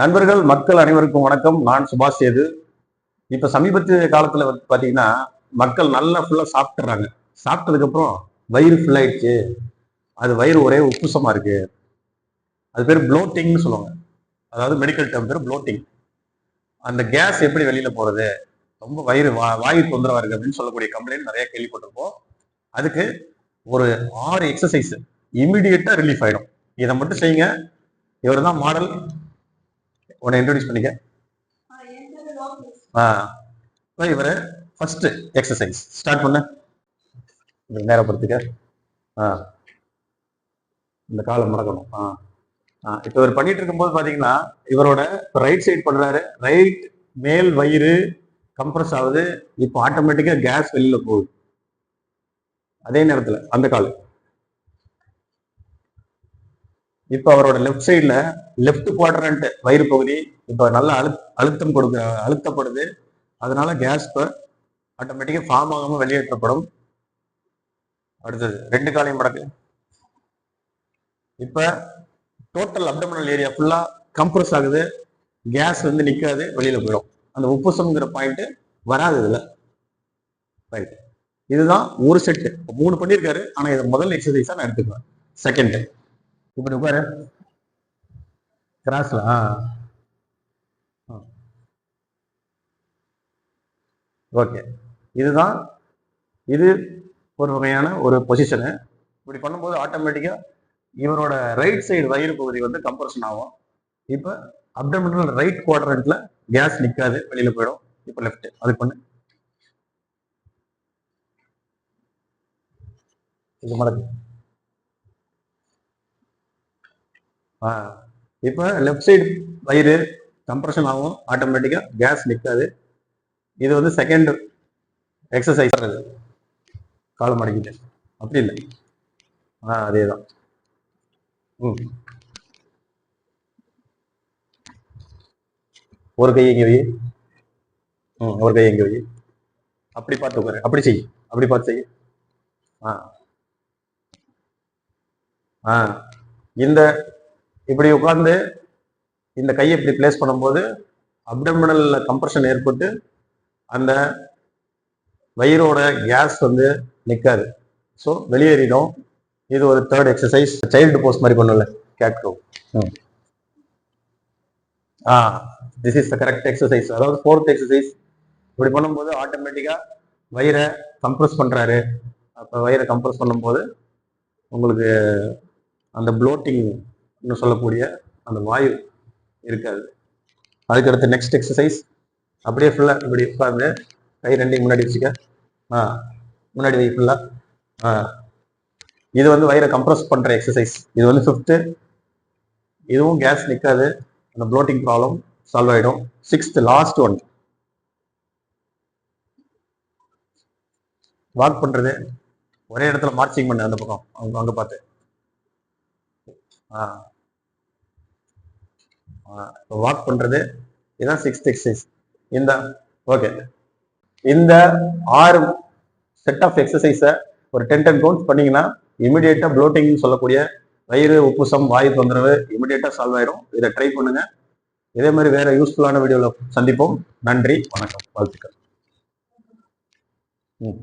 நண்பர்கள் மக்கள் அனைவருக்கும் வணக்கம். நான் சுபாஷ் சேது. இப்ப சமீபத்திய காலத்துல வந்து பாத்தீங்கன்னா மக்கள் நல்லா ஃபுல்லா சாப்பிட்றாங்க சாப்பிட்டதுக்கு அப்புறம் வயிறு ஃபுல் ஆயிடுச்சு. அது வயிறு ஒரே உப்புசமா இருக்கு. அது பேர் ப்ளோட்டிங்னு சொல்லுவாங்க. அதாவது மெடிக்கல் டேர்ம் பேர் ப்ளோட்டிங் அந்த கேஸ் எப்படி வெளியில போறது? ரொம்ப வயிறு வா வாயு தொந்தரவா இருக்கு அப்படின்னு சொல்லக்கூடிய கம்ப்ளைண்ட் நிறைய கேள்விப்பட்டிருப்போம். அதுக்கு ஒரு ஆறு எக்ஸசைஸ் இமிடியேட்டா ரிலீஃப் ஆயிடும். இதை மட்டும் செய்யுங்க. இவர் தான் மாடல் உன்னை இன்ட்ரோடியூஸ் பண்ணிக்க. ஆ. இவர் ஃபர்ஸ்ட் எக்ஸசைஸ் ஸ்டார்ட் பண்ண. இப்படி நேரப்படுத்திக்க ஆ. இந்த காலை மறக்கணும் ஆ. ஆ இப்போ இவர் பண்ணிட்டு இருக்கும்போது பார்த்தீங்கன்னா இவரோட ரைட் சைட் பண்ணுறாரு ரைட் மேல் வயிறு கம்ப்ரஸ் ஆகுது. இப்போ ஆட்டோமேட்டிக்காக கேஸ் வெளியில் போகுது. அதே நேரத்தில் அந்த கால். இப்போ அவரோட லெஃப்ட் சைடில் லெஃப்ட் குவாட்ரண்ட் வயிறு பகுதி இப்போ நல்லா அழு அழுத்தம் கொடுக்க அழுத்தப்படுது. அதனால கேஸ் இப்போ ஆட்டோமேட்டிக்காக ஃபார்ம் ஆகாம வெளியேற்றப்படும். அடுத்தது ரெண்டு காலையும் மடக்கு. இப்போ டோட்டல் அப்டமினல் ஏரியா ஃபுல்லா கம்ப்ரஸ் ஆகுது. கேஸ் வந்து நிக்காது வெளியில போயிடும். அந்த உப்புசம்ங்கிற பாயிண்ட் வராது இதுல. ரைட் இதுதான் ஒரு செட்டு மூணு பண்ணியிருக்காரு. ஆனா இதை முதல் எக்ஸசைஸா நான் எடுத்துக்குவேன். செகண்ட் இப்படி உட்காரு. கிராஸ்ல ஓகே. இதுதான் இது ஒரு வகையான ஒரு பொசிஷனு இப்படி பண்ணும்போது ஆட்டோமேட்டிக்காக இவரோட ரைட் சைடு வயிறு பகுதி வந்து கம்ப்ரஷன் ஆகும். இப்போ அப்டமினல் ரைட் குவாட்ரண்ட்ல கேஸ் நிற்காது வெளியில் போயிடும். இப்போ லெஃப்ட் அது பண்ணு இது மடக்கு ஆ இப்போ லெஃப்ட் சைடு வயிறு கம்ப்ரஷன் ஆகும். ஆட்டோமேட்டிக்காக கேஸ் நிக்காது. இது வந்து செகண்ட் எக்ஸசைஸ் காலம் மடக்கிட்டு. அப்படி இல்லை. ஆ அதே தான் ம். ஒரு கை எங்கே வை? ம் ஒரு கை எங்கே வை? அப்படி பார்த்து உட்காரு. அப்படி செய். அப்படி பார்த்து செய். ஆ. ஆ. இந்த இப்படி உட்கார்ந்து இந்த கையை இப்படி பிளேஸ் பண்ணும்போது அப்டமினல்ல கம்ப்ரஷன் ஏற்பட்டு அந்த வயிறோட கேஸ் வந்து நிற்காது ஸோ வெளியேறிடும். இது ஒரு தேர்ட் எக்ஸசைஸ் சைல்டு போஸ்ட் மாதிரி பண்ணும்ல. Cat cow ah this is the correct exercise அதாவது ஃபோர்த் எக்ஸசைஸ் இப்படி பண்ணும்போது ஆட்டோமேட்டிக்கா வயிறை கம்ப்ரஸ் பண்றாரு. அப்போ வயிறை கம்ப்ரஸ் பண்ணும்போது உங்களுக்கு அந்த இன்னும் சொல்லக்கூடிய அந்த வாயு இருக்காது. அதுக்கடுத்து நெக்ஸ்ட் எக்ஸசைஸ் அப்படியே ஃபுல்லாக இப்படி உட்காந்து கை ரெண்டையும் முன்னாடி வச்சுக்க. ஆ முன்னாடி வை ஃபுல்லாக ஆ. இது வந்து வயிறை கம்ப்ரஸ் பண்ணுற எக்ஸசைஸ் இது வந்து ஃபிஃப்த்து இதுவும் கேஸ் நிற்காது அந்த ப்ளோட்டிங் ப்ராப்ளம் சால்வ் ஆகிடும் சிக்ஸ்த் லாஸ்ட் ஒன் வாக் பண்ணுறது ஒரே இடத்துல மார்ச்சிங் பண்ணு அந்த பக்கம். அவங்க அங்கே பார்த்து. வாக் பண்றது. இதுதான் சிக்ஸ்த் எக்ஸசைஸ் இந்த ஓகே இந்த ஆறு செட் ஆஃப் எக்ஸசைஸை ஒரு டென் டென் கவுண்ட்ஸ் பண்ணீங்கன்னா இமிடியேட்டா ப்ளோட்டிங்னு சொல்லக்கூடிய வயிறு உப்புசம் வாயு தொந்தரவு இமிடியேட்டா சால்வ் ஆயிடும் இதை ட்ரை பண்ணுங்க. இதே மாதிரி வேற யூஸ்ஃபுல்லான வீடியோவில் சந்திப்போம். நன்றி வணக்கம் வாழ்த்துக்கள். ம்.